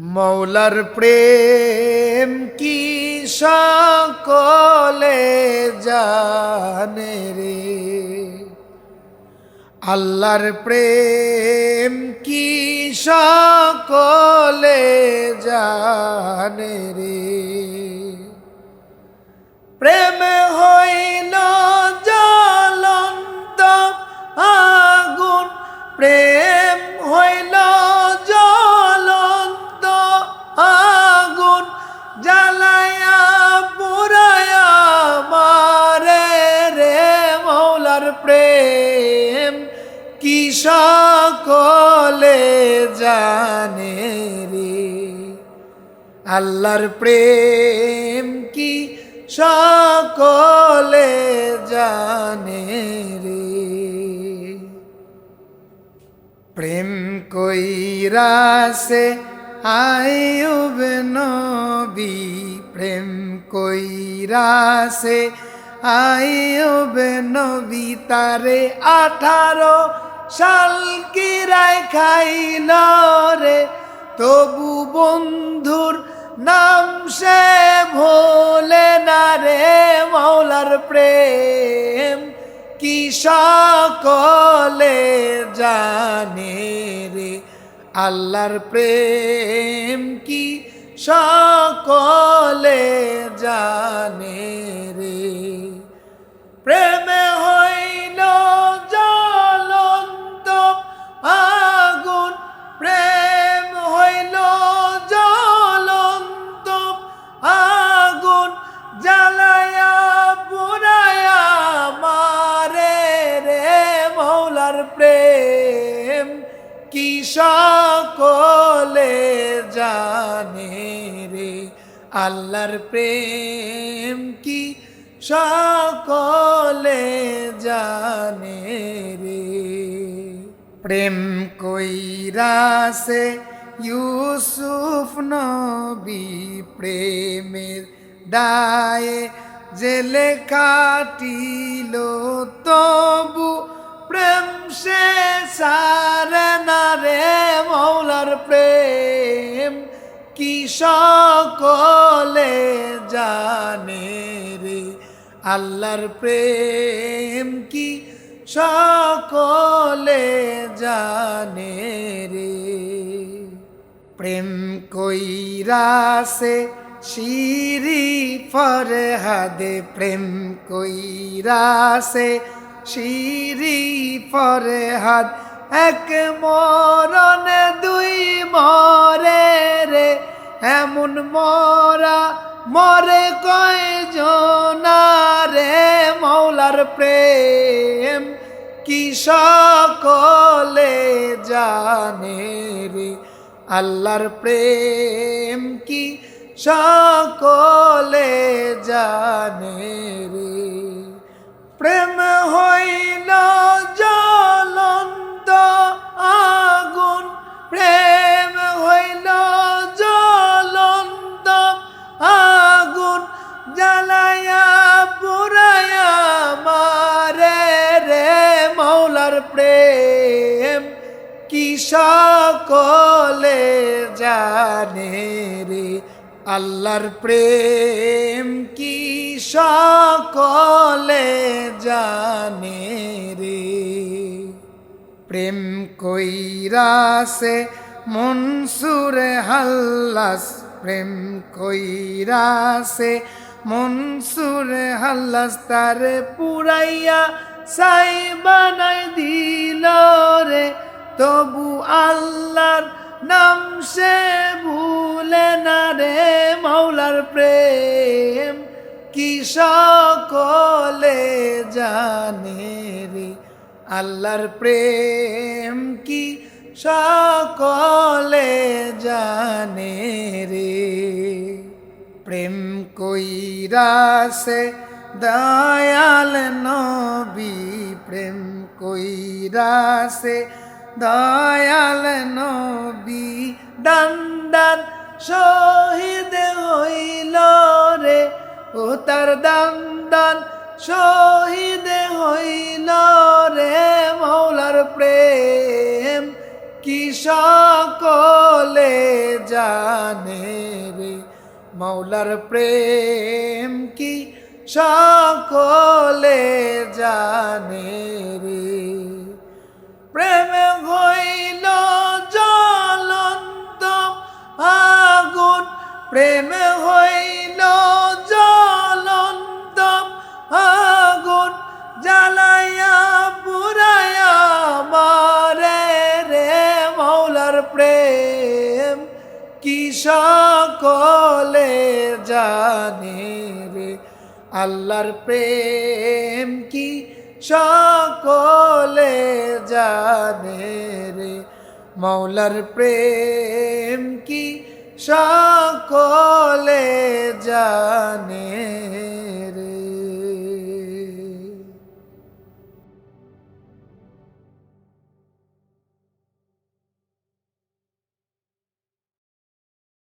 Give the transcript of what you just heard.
মৌলার প্রেম কি সকলে জানে রে? আল্লাহর প্রেম কি সকলে জানে রে? প্রেম হইল আল্লাহর প্রেম কি সকলে জানে রে? প্রেম কইরাসে আয়ুব নবী, প্রেম কইরাসে আয়ুব নবী, তারে আঠারো সাল কিরায় খাইল রে? তবু বন্ধুর নাম সে ভোলে না রে মৌলার প্রেম। কি সকলে জানে রে আল্লাহর প্রেম? প্রেম কি সকলে জানে রে? আল্লাহর প্রেম কি সকলে জানে রে? প্রেম কইরাসে ইউসুফ নবী প্রেমের দায়ে জেলে কাটিল, তবু প্রেম সে সারে না রে মৌলার প্রেম, কি সকলে জানে রে আল্লাহর প্রেম, কি সকলে জানে রে? প্রেম কইরাসে শিরি ফরহাদে, প্রেম কইরাসে শিরি ফরহাদ, এক মরণে দুই মরে রে, এমন মরা মরে কয় রে মৌলার প্রেম কি সকলে জানে রে? আল্লাহর প্রেম কি সকলে জানে রে? প্রেম সকলে জানে রে, আল্লাহর প্রেম কি সকলে জানে রে। প্রেম কইরাসে মনসুর হাল্লাস, প্রেম কইরাসে মনসুর হাল্লাস, তার পুরাইয়া সাই বানাই দিল। তবু আল্লাহর নাম সে ভুলে না রে মৌলার প্রেম। কি সকলে জানে রে আল্লাহর প্রেম? কি সকলে জানে রে? প্রেম কইরা কইরাসে দয়াল নবী, প্রেম কইরাসে দয়াল নবী দান দান শহীদ হইল রে, ও তার দান দান শহীদ হইল রে। মৌলার প্রেম কি সকলে জানে রে? মৌলার প্রেম কি সকলে জানে প্রেম হইল জ্বলন্ত আগুন জ্বালাইয়া পুরাইয়া মারে রে মৌলার প্রেম। কি সকলে জানে রে আল্লাহর প্রেম? কি সকলে জানে রে মৌলার প্রেম? কি সকলে জানে